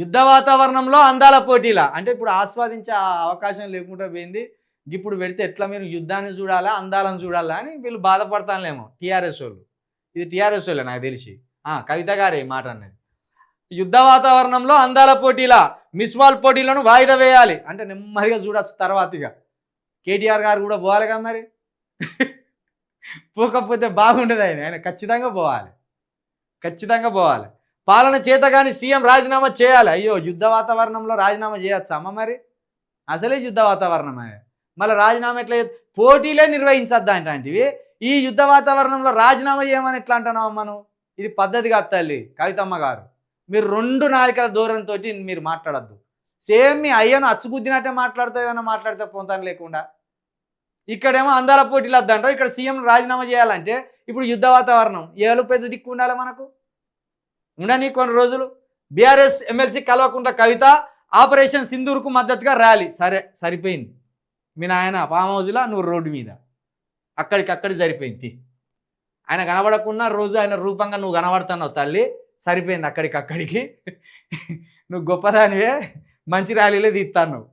యుద్ధ వాతావరణంలో అందాల పోటీలా? అంటే ఇప్పుడు ఆస్వాదించే అవకాశం లేకుండా పోయింది. ఇప్పుడు పెడితే ఎట్లా మీరు యుద్ధాన్ని చూడాలా అందాలను చూడాలా అని వీళ్ళు బాధపడతానులేమో టీఆర్ఎస్ వాళ్ళు. ఇది టీఆర్ఎస్ వాళ్ళే నాకు తెలిసి. కవిత గారే మాట అన్నది. యుద్ధ వాతావరణంలో అందాల పోటీలా? మిస్ వాల్ పోటీలను వాయిదా వేయాలి. అంటే నెమ్మదిగా చూడొచ్చు తర్వాత ఇక. కేటీఆర్ గారు కూడా పోవాలిగా మరి? పోకపోతే బాగుండదు ఆయన. ఆయన ఖచ్చితంగా పోవాలి. ఖచ్చితంగా పోవాలి. పాలన చేత కానీ సీఎం రాజీనామా చేయాలి. అయ్యో యుద్ధ వాతావరణంలో రాజీనామా చేయొచ్చు అమ్మ మరి? అసలే యుద్ధ వాతావరణమే. మళ్ళీ రాజీనామా ఎట్లా పోటీలే నిర్వహించద్దా అంటాంటివి ఈ యుద్ధ వాతావరణంలో రాజీనామా చేయమని ఎట్లా అంటున్నావు అమ్మ ఇది పద్ధతి కాదు తల్లి కవితమ్మ గారు. మీరు రెండు నాలుకల దూరంతో మీరు మాట్లాడద్దు. సేమ్ మీ అయ్యను అచ్చుగుద్దినట్టే మాట్లాడుతుంది ఏదైనా మాట్లాడితే పోతాను లేకుండా. ఇక్కడేమో అందాల పోటీలు వద్దంటారు ఇక్కడ సీఎం రాజీనామా చేయాలంటే ఇప్పుడు యుద్ధ వాతావరణం ఏలు పెద్ద దిక్కు ఉండాలి మనకు? ఉండని కొన్ని రోజులు? BRS MLC Kalvakuntla Kavitha operation సింధూర్కు మద్దతుగా ర్యాలీ. సరే సరిపోయింది. మీ నాయన ఫామ్ హౌజ్లా నువ్వు రోడ్డు మీద. అక్కడికి సరిపోయింది ఆయన కనబడకున్నా రోజు ఆయన రూపంగా నువ్వు కనబడుతున్నావు తల్లి. సరిపోయింది అక్కడికి అక్కడికి నువ్వు గొప్పదానివే. మంచి ర్యాలీలే తీస్తాను నువ్వు